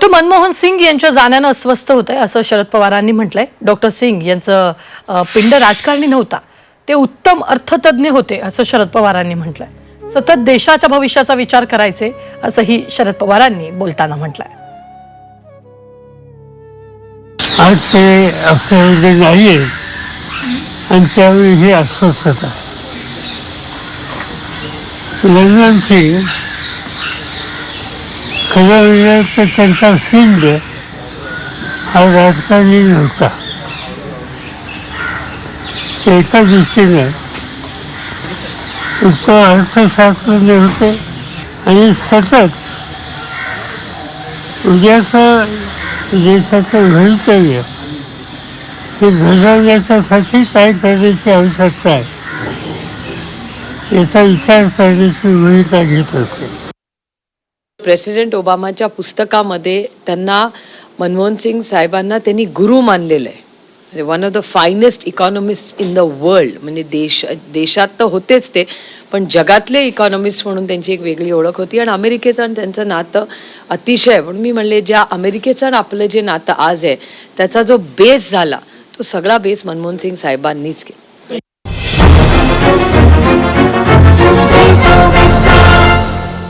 Doctor Manmohan Singh यांच्या जाण्यानं अस्वस्थ होत आहे असं शरद पवारांनी म्हटलंय. डॉक्टर सिंग यांचं पिंड राजकारणी नव्हता ते उत्तम अर्थतज्ञ होते असं शरद पवारांनी म्हटलंय. सतत देशाच्या भविष्याचा विचार करायचे असंही शरद पवारांनी बोलताना म्हटलंय. आज ते आपल्यामध्ये नाहीये आणि त्यावेळी ही अस्वस्थता. सिंग खरं म्हणजे त्यांचा फिल्ड हा राजकारणी नव्हता ते एका दृष्टीने तो अर्थशास्त्रज्ञ होते आणि सतत उद्याचं देशाचं भवितव्य हे घडवण्याच्यासाठी काय करण्याची आवश्यकता आहे याचा विचार करण्याची भूमिका घेत असते प्रेसिडेंट ओबामाच्या पुस्तकामध्ये त्यांना मनमोहन सिंग साहेबांना त्यांनी गुरु मानलेलं आहे. म्हणजे one of the finest economist in the world म्हणजे देश देशात तर होतेच ते पण जगातले इकॉनॉमिस्ट म्हणून त्यांची एक वेगळी ओळख होती. आणि अमेरिकेचं आणि त्यांचं नातं अतिशय पण मी म्हणले ज्या अमेरिकेचं आणि आपलं जे नातं आज आहे त्याचा जो बेस झाला तो सगळा बेस मनमोहन सिंग साहेबांनीच केला.